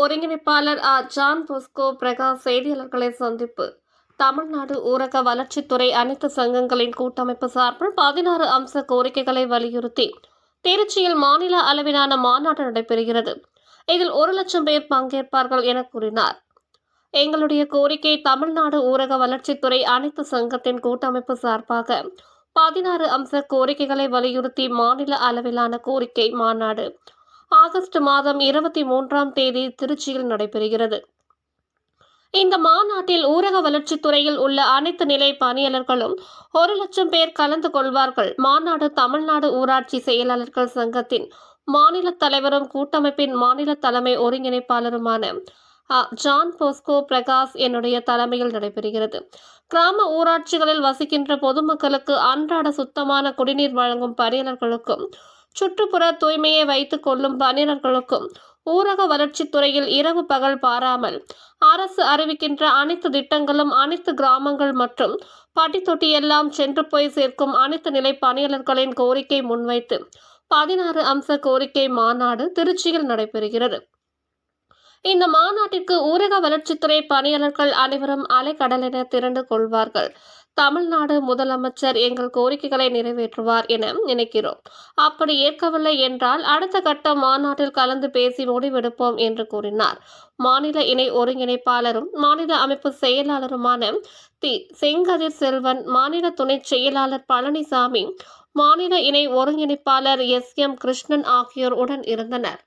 ஒருங்கிணைப்பாளர் ஆ. John Bosco Prakash செய்தியாளர்களை சந்திப்பு. தமிழ்நாடு ஊரக வளர்ச்சித்துறை அனைத்து சங்கங்களின் கூட்டமைப்பு சார்பில் பதினாறு அம்ச கோரிக்கைகளை வலியுறுத்தி திருச்சியில் மாநில அளவிலான மாநாடு நடைபெறுகிறது. இதில் ஒரு லட்சம் பேர் பங்கேற்பார்கள் என கூறினார். எங்களுடைய கோரிக்கை தமிழ்நாடு ஊரக வளர்ச்சித்துறை அனைத்து சங்கத்தின் கூட்டமைப்பு சார்பாக பதினாறு அம்ச கோரிக்கைகளை வலியுறுத்தி மாநில அளவிலான கோரிக்கை மாநாடு ஆகஸ்ட் மாதம் இருபத்தி மூன்றாம் தேதி திருச்சியில் நடைபெறுகிறது. இந்த மாநாட்டில் ஊரக வளர்ச்சித்துறையில் உள்ள அனைத்து நிலை பணியாளர்களும் ஒரு லட்சம் பேர் கலந்து கொள்வார்கள். மாநாடு தமிழ்நாடு ஊராட்சி செயலாளர்கள் சங்கத்தின் மாநில தலைவரும் கூட்டமைப்பின் மாநில தலைமை ஒருங்கிணைப்பாளருமான ஜான் போஸ்கோ பிரகாஷ் என்னுடைய தலைமையில் நடைபெறுகிறது. கிராம ஊராட்சிகளில் வசிக்கின்ற பொதுமக்களுக்கு அன்றாட சுத்தமான குடிநீர் வழங்கும் பணியாளர்களுக்கும் சுற்றுப்புற தூய்மையை வைத்துக் கொள்ளும் பணியாளர்களுக்கும் ஊரக வளர்ச்சித் துறையில் இரவு பகல் பாராமல் அரசு அறிவிக்கின்ற அனைத்து திட்டங்களும் அனைத்து கிராமங்கள் மற்றும் பட்டித்தொட்டி எல்லாம் சென்று போய் சேர்க்கும் அனைத்து நிலை பணியாளர்களின் கோரிக்கை முன்வைத்து பதினாறு அம்ச கோரிக்கை மாநாடு திருச்சியில் நடைபெறுகிறது. இந்த மாநாட்டிற்கு ஊரக வளர்ச்சித்துறை பணியாளர்கள் அனைவரும் அலைக்கடலென திரண்டு கொள்வார்கள். தமிழ்நாடு முதலமைச்சர் எங்கள் கோரிக்கைகளை நிறைவேற்றுவார் என நினைக்கிறோம். அப்படி ஏற்கவில்லை என்றால் அடுத்த கட்ட மாநாட்டில் கலந்து பேசி முடிவெடுப்போம் என்று கூறினார். மாநில இணை ஒருங்கிணைப்பாளரும் மாநில அமைப்பு செயலாளருமான தி. செங்கதிர் செல்வன் மாநில துணை செயலாளர் பழனிசாமி மாநில இணை ஒருங்கிணைப்பாளர் எஸ். எம். கிருஷ்ணன் ஆகியோர் உடன் இருந்தனர்.